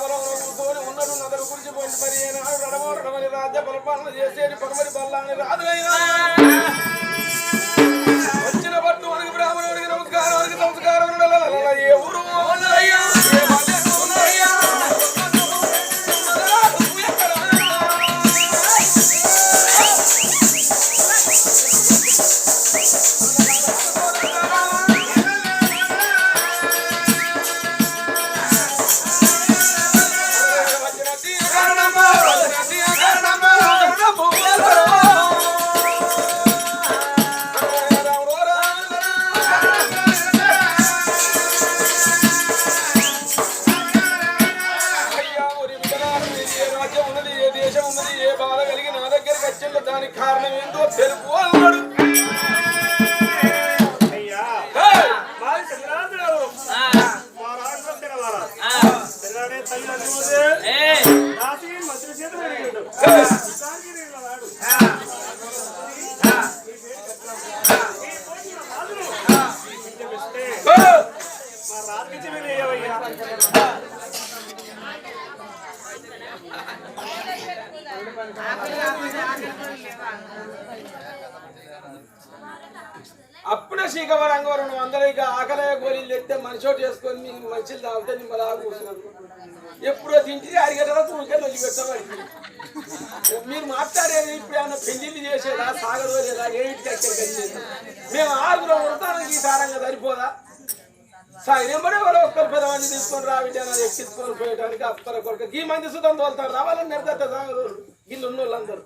దినమయ్య సభలో కూర్చొని గురించి నదరు మరి ఏనాడు రడమో రడమని రాజ్య పరిపాలన చేసేది పరమరి బల్లాని రాదు అయినా అప్పుడే శ్రీకవర అంగవరం ఇక ఆకలే గోళీలు ఎత్తే మనిషోటి చేసుకొని మీకు మనుషులు తాగితే నిమ్మలా కూర్చున్నాను ఎప్పుడో తింటే అడిగేటలా కూర్చొని వదిలి పెట్టవాలి మీరు మాట్లాడేది ఇప్పుడు ఏమన్నా పెళ్ళిళ్ళు చేసేదా సాగదోలేదా ఏమిటికి ఎక్కడికి మేము ఆరుగురం ఉంటానికి ఈ సారంగా సరిపోదా? సాగినంబడే వాళ్ళు ఒక్కరు పెద్దవాడిని తీసుకొని రా ఎక్కించుకొని పోయడానికి అప్పర కొడుకు. ఈ మంది సుతం తోలుతారు రావాలని నిర్దత్త సాగదు వీళ్ళు ఉన్న వాళ్ళందరూ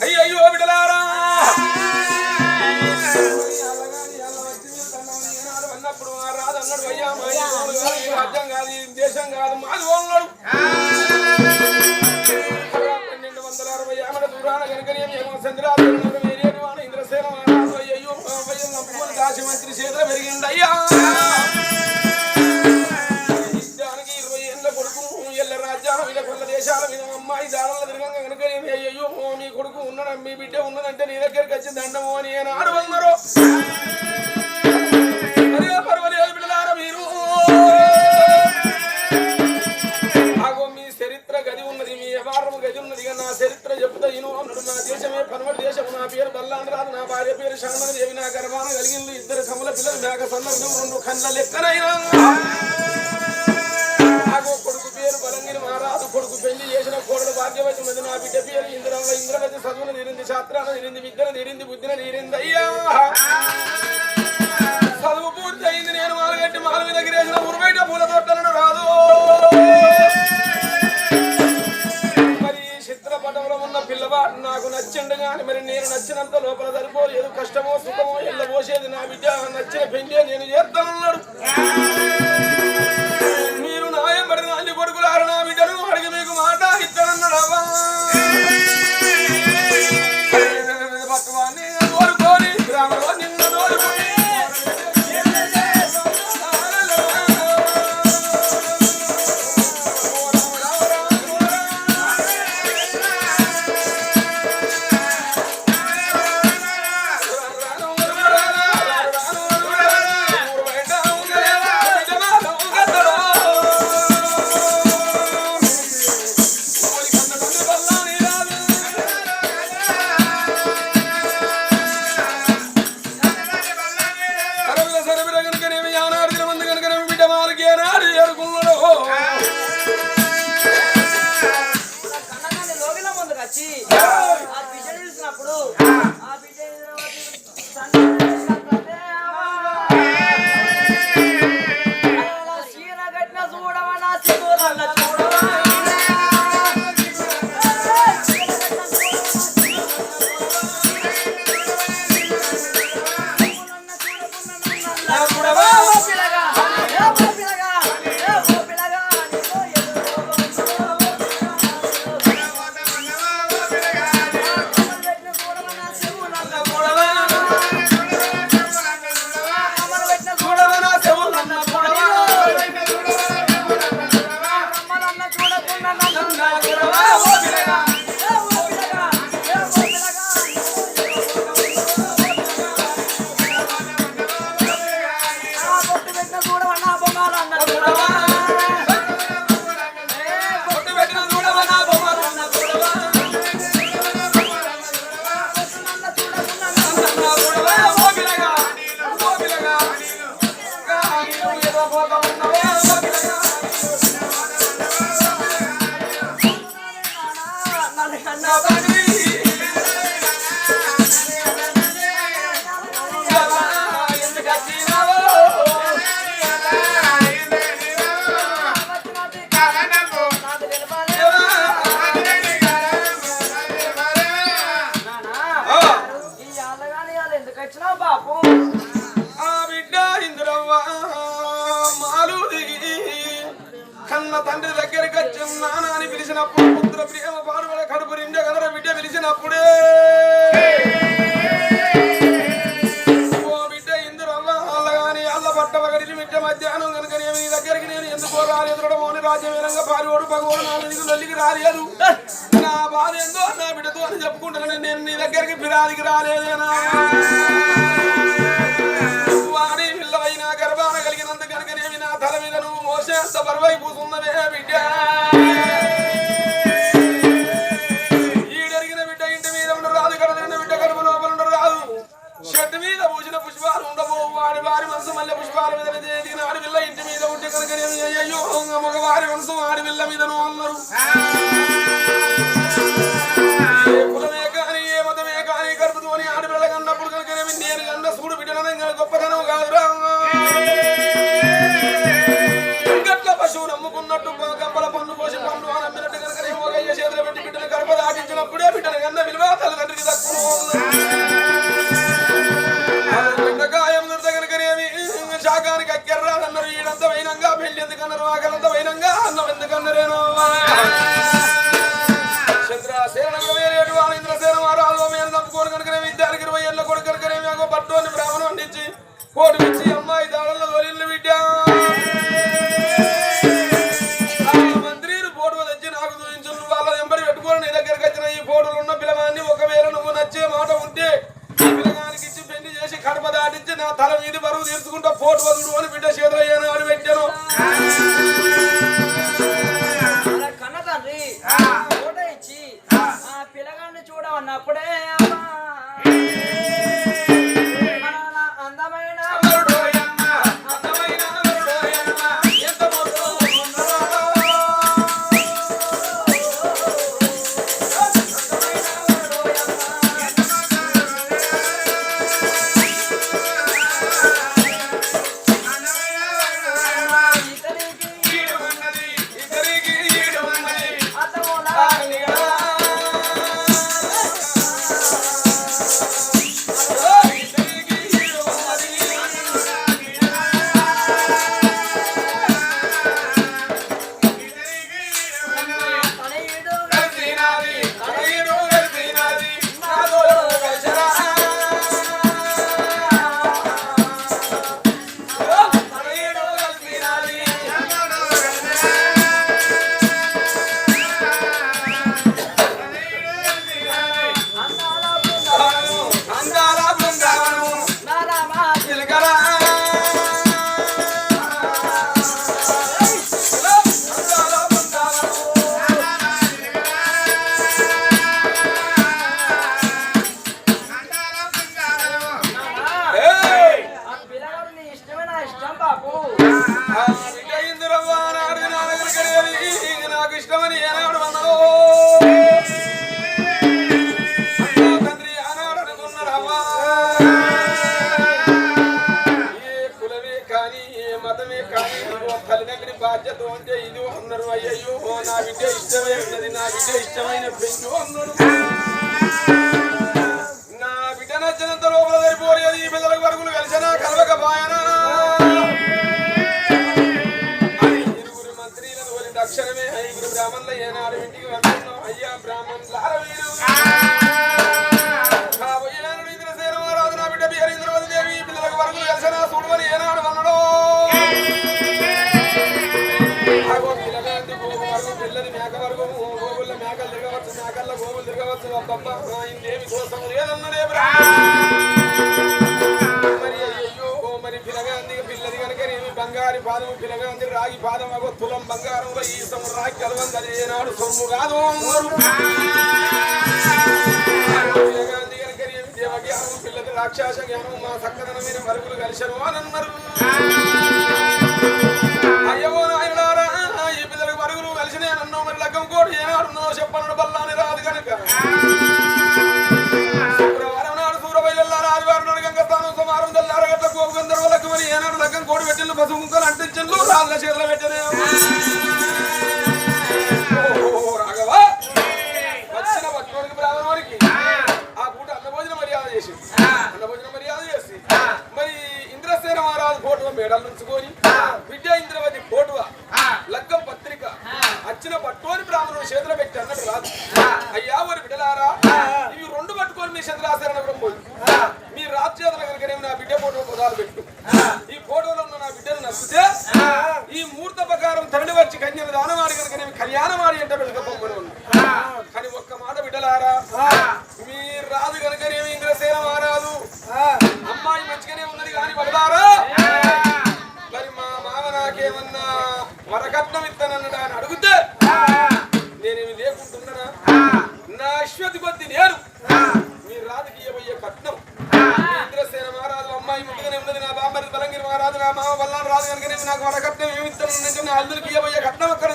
అయ్యో అయ్యో అన్నప్పుడు రాదు అన్నాడు అయ్యా మా ఈ కాదు, ఈ రాజ్యం కాదు ఈ దేశం కాదు మాది ఓన్నాడు పన్నెండు వందల అరవై ఆమెడ దూరాన కనుకనే మేము చంద్రాపురం ఇంద్రసేన అయ్యో దాసి నమ్ముకొని కాశీ మంత్రి చేతులు పెరిగిండు రాజ్యాల మీద దేశాల మీద అమ్మాయి దాడుల తిరగంగా కనుక అయ్యో మీ కొడుకు ఉన్నాడు? మీ బిడ్డ ఉన్నదంటే నీ దగ్గరికి వచ్చి దండము అని నేను ఆడవన్నారు పర్వాలేదు బిడ్డలారా మీరు? ఆగో మీ చరిత్ర గది ఉన్నది మీ వ్యవహారం గది ఉన్నది నా చరిత్ర చెప్తా ఇను అన్నాడు. నా దేశమే పనవడి దేశం నా పేరు బల్లాన్ రాదు నా భార్య పేరు శాంతన దేవి నా గర్భాన కలిగింది ఇద్దరు కమల పిల్లలు మేక సందర్భం రెండు కళ్ళ లెక్కనైనా నాకు కొడుకు పేరు బలంగిరి మహారాజు కొడుకు పెళ్ళి చేసిన కోడలు భాగ్యవతి మధ్య నా బిడ్డ పేరు ఇంద్రవ ఇంద్రవతి చదువును తీరింది శాస్త్రాన్ని తీరింది విద్యను తీరింది బుద్ధిని తీరింది అయ్యా! చదువు పూర్తి అయింది నేను మాలగట్టి మాలవి దగ్గర వేసిన ఉరుబయట పూల తోటలను రాదు. మరి చిత్రపటంలో ఉన్న పిల్లవాడు నాకు నచ్చిండు కానీ మరి నేను నచ్చినంత లోపల సరిపోలేదు కష్టమో సుఖమో ఎల్ల పోసేది నా బిడ్డ. నచ్చిన పెంచే నేను చేస్తానన్నాడు. ఎదవపోతా ఉన్నావే రాజ్యమేనంగా పారివాడు పగవాడు నాలుగు లొల్లికి రాలేదు. నా బాధ ఏందో నా బిడ్డతో అని చెప్పుకుంటాను నేను నీ దగ్గరికి ఫిరాదికి రాలేదేనా వాడి పిల్లవైన గర్భాన కలిగినంత కనుకనేమి నా తల మీద నువ్వు మోసేంత బరువై కూసున్నవే బిడ్డ. అయ్యో మగవారి మనసు ఆడపిల్ల మీదను అన్నారు కులమే కానీ ఏ మతమే కానీ గర్భతోని ఆడపిల్ల కన్నప్పుడు కనుకనేమి నేను కన్న సూడు బిడ్డన గొప్పతనం కాదురా. గట్ల పశువు నమ్ముకున్నట్టు గంపల పన్ను పోసి పన్ను అని అమ్మినట్టు కనుక చేతులు పెట్టి దాటించినప్పుడే బిడ్డను కన్న విలువ తల్లిదండ్రికి తక్కువ అక్కెర్రాదన్నారు వైనంగా పెళ్ళి ఎందుకన్నారు ఆకలంత వైనంగా అన్నం ఎందుకన్నారేనో చంద్రసేన వేరేటు ఇంద్రసేన వారాలు మీద తప్పుకోని కనుకనే విద్యానికి ఇరవై ఏళ్ళ కొడుకు కనుకనే ఒక పట్టుని బ్రాహ్మణం అందించి కోటి ఇష్టమైన పెంచు అన్నాడు నా బిడ్డ నచ్చినంత లోపల సరిపోలేదు ఈ పిల్లలకు వరకులు కలిసినా కలవకపోయానా అని ఇరుగురు మంత్రులను వలి అక్షరమే ఐదుగురు బ్రాహ్మణుల ఏనాడు ఇంటికి వెళ్తున్నాం అయ్యా బ్రాహ్మణులార వీరు. ఈ చూడమని ఏనాడు అన్నాడో పిల్లని మేక వరకు మేకలు తిరగవచ్చు మేకల్లో గోగులు తిరగవచ్చు అబ్బబ్బా. ఇంకేమి కోసం లేదన్నదే మరి అయ్యో ఓ మరి పిల్లగాంది పిల్లది కనుక నేను బంగారి పాదము పిల్లగాంది రాగి పాదం అగో తులం బంగారంలో ఈ సొమ్ము రాగి కలవందని ఏనాడు సొమ్ము కాదు. అన్నారు. పిల్లగాంది కనుక నేను దేవజ్ఞానం పిల్లది రాక్షస జ్ఞానం మా చక్కదనమైన మరుగులు కలిసను అని అన్నారు మరి లగ్గం కోడి ఏనాడున్నదో చెప్పను బల్లాని రాదు కనుక. శుక్రవారం నాడు సూరబయలు ఆదివారం నాడు గంగస్థానం సోమవారం తెల్లారగట్ల గోపు గంధర్వులకు మరి ఏనాడు లగ్గం కోడి పెట్టిండు పసుపు ముక్కలు అంటించిండు రాళ్ళ చేతులు బిడ్డలారా మీ రాజు కనుకనేమి ఇంద్రసేన మారాదు అమ్మాయి మంచిగానే ఉన్నది కానీ పడదారా మరి మా మామ నాకేమన్నా వరకట్నం ఇస్తానన్నాడు అని అడిగితే నేనేమి లేకుంటున్నానా? నా అశ్వతి కొద్ది నేను మీ రాజకీయమయ్యే కట్నం. ఇంద్రసేన మహారాజు అమ్మాయి ముందుగానే ఉన్నది. నా బామ్మరి బలంగిరి మహారాజు నా మామ బల్లాన్ రాజు కనుక నాకు వరకట్నం ఏమి ఇస్తాను నా అల్లుడికి ఇయ్యబోయే కట్నం అక్కడ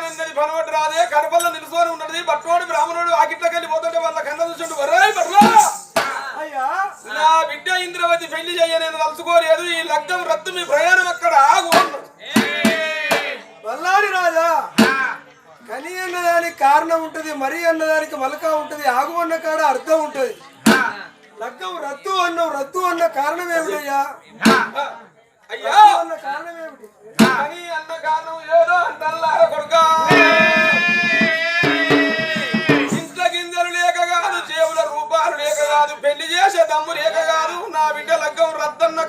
అన్నది పనవటి రాదే కడపల్లో నిలుసోని ఉన్నది బట్టోడు బ్రాహ్మణుడు ఆకిట్లకి వెళ్ళిపోతుంటే వాళ్ళ కన్న చూసుండు వరే బట్లా అయ్యా. నా బిడ్డ ఇంద్రవతి పెళ్ళి చెయ్య నేను తలుచుకోలేదు ఈ లగ్గం రద్దు మీ ప్రయాణం అక్కడ ఆగు. బల్లారి రాజా కని అన్నదానికి కారణం ఉంటది మరి అన్నదానికి మలక ఉంటది ఆగు అన్న కాడ అర్థం ఉంటది. లగ్గం రద్దు అన్నావు రద్దు అన్న కారణం ఏమిటయ్యా? అయ్యా! కారణం ఏమిటి? అని అన్న కారణం ఏదో అంటల్లార కొడుకా? ఇంట్లో గింజలు లేక కాదు జేబుల రూపాయలు లేక కాదు పెళ్ళి చేసే దమ్ము లేక కాదు నా బిడ్డ లగ్గం రద్దన్న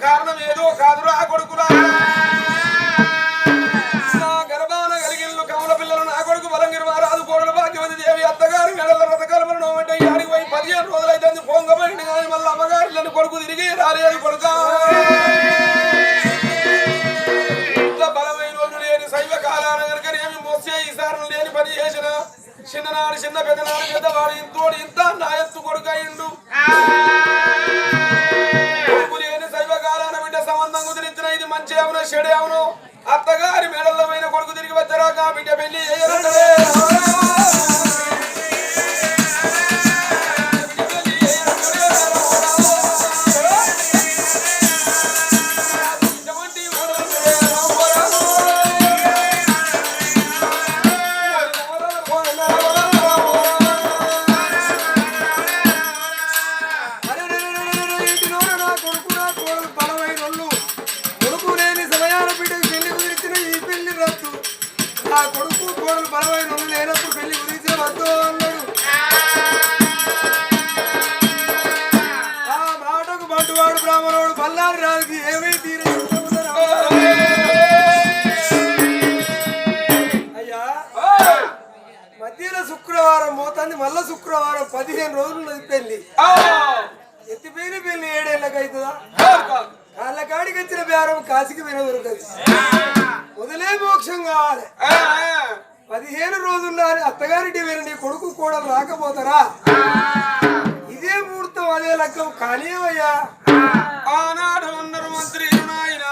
పదిహేను రోజులు పెళ్ళి ఎత్తిపోయిన పెళ్ళి ఏడేళ్ళకి అవుతుందా? కాళ్ళ కాడికి వచ్చిన బేరం కాసికి విన దొరకదు. మొదలే మోక్షం కావాలి. పదిహేను రోజుల్లో అత్తగారింటి వేరు నీ కొడుకు కూడా రాకపోతారా? ఇదే ముహూర్తం అదే లగ్గం కానీ అయ్యా. ఆనాడు అన్నారు మంత్రి నాయన.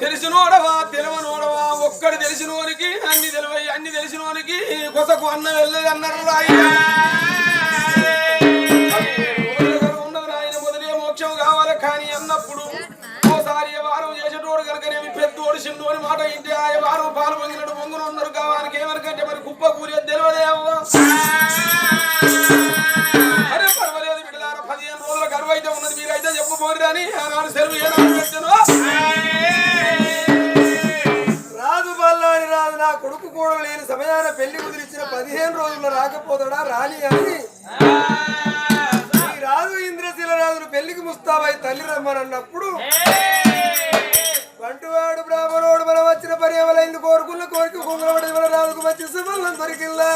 తెలిసినోడవా తెలివనోడవా? ఒక్కడు తెలిసినోనికి అన్ని తెలివై అన్ని తెలిసినోనికి కొసకు అన్న వెళ్ళదు అన్నారు రాయన పెద్దోడు చిన్నోడి మాట ఇంటి ఆ వారం పాలు పొంగినట్టు పొంగులు ఉన్నారు. కావానికి ఏమనుకంటే మరి కుప్ప కూరేది తెలియదే అవ్వ. అరే పర్వాలేదు బిడ్డలారా పదిహేను రోజుల గర్వ అయితే ఉన్నది. మీరైతే చెప్పబోరు అని ఆనాడు సెలవు ఏనాడు పెట్టాను. బల్లాని నా కొడుకు కూడా లేని సమయాన పెళ్ళి కుదిరించిన పదిహేను రోజుల్లో రాకపోతాడా? రాని అని. ఈ రాజు ఇంద్రశీల రాజును పెళ్ళికి ముస్తాబై తల్లి రమ్మనన్నప్పుడు వంటువాడు బ్రాహ్మణోడు మనం వచ్చిన పని కోరుకున్న కోరిక కుంగలబడి మన రాజుకు వచ్చి సుమల్లం దొరికిల్లా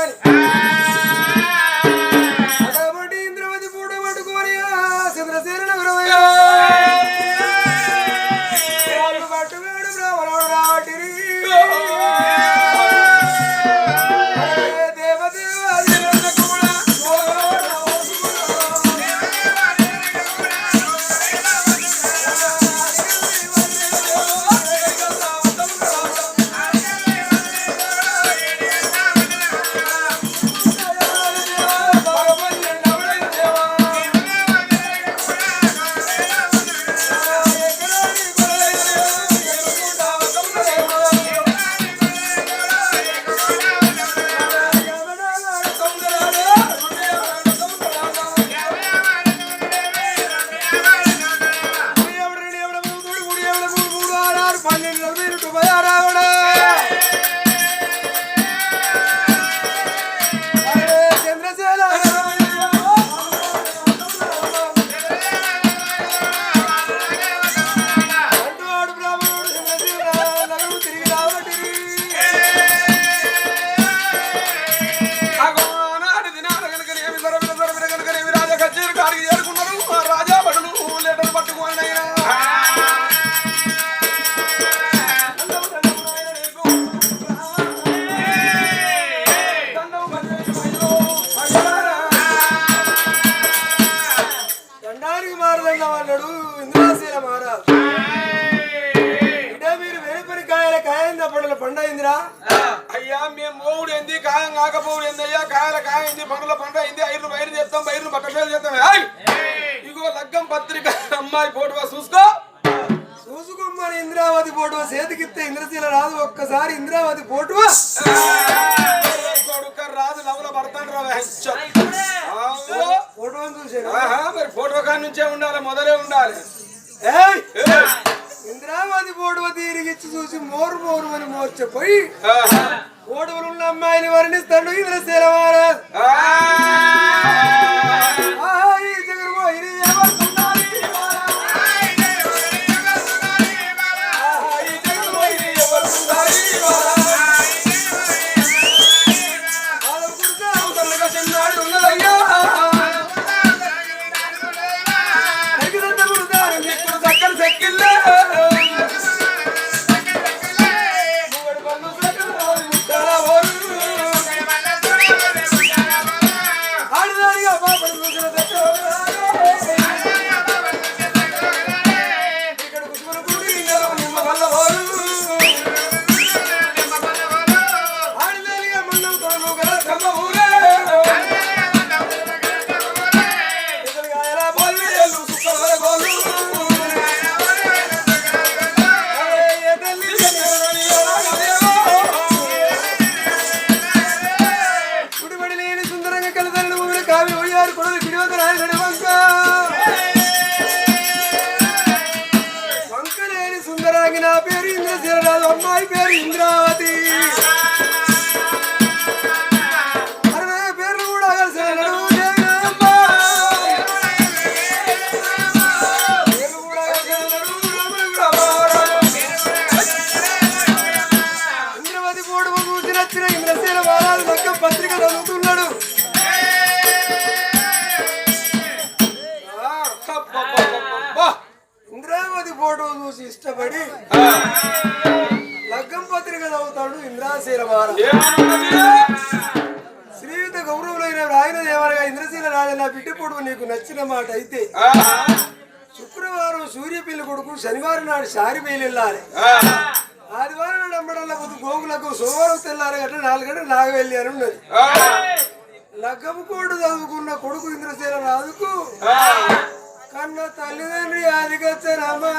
రాదు ఒక్కసారి ఇంద్రావతి ఫోటో కొడుక రాదు లవల పడతాను రా వెంచ. ఆవో. ఫోటో చూసాను ఆహా, మరి ఫోటో కాడ నుంచే ఉండాలి మొదలే ఉండాలి! ఇంద్రావతి ఫోటో తిరిగిచ్చి చూసి మోరు మోరు అని మోర్చిపోయి. ఫోటోలు ఉన్న అమ్మాయిని వర్ణిస్తాడు ఇంద్రశీల మహారాజ్ చూసి ఇష్టపడి లగ్గం పత్రిక చదువుతాడు ఇంద్రాశీల శ్రీయుత గౌరవులైన రాయన దేవరగా ఇంద్రశీల రాజు నా బిడ్డ పొడుగు నీకు నచ్చిన మాట అయితే శుక్రవారం సూర్యపిల్లి కొడుకు శనివారం నాడు శారిపల్లి వెళ్ళాలి ఆదివారం నాడు అమ్మడంలో కొద్ది గోగులకు సోమవారం తెల్లారి గంట నాలుగు గంటలు నాగవెల్లి అని ఉన్నది. లగ్గం లగ్గము కోడు చదువుకున్న కొడుకు ఇంద్రశీల రాజుకు కన్న తల్లిదండ్రి ఆదిగచ్చరమ్మా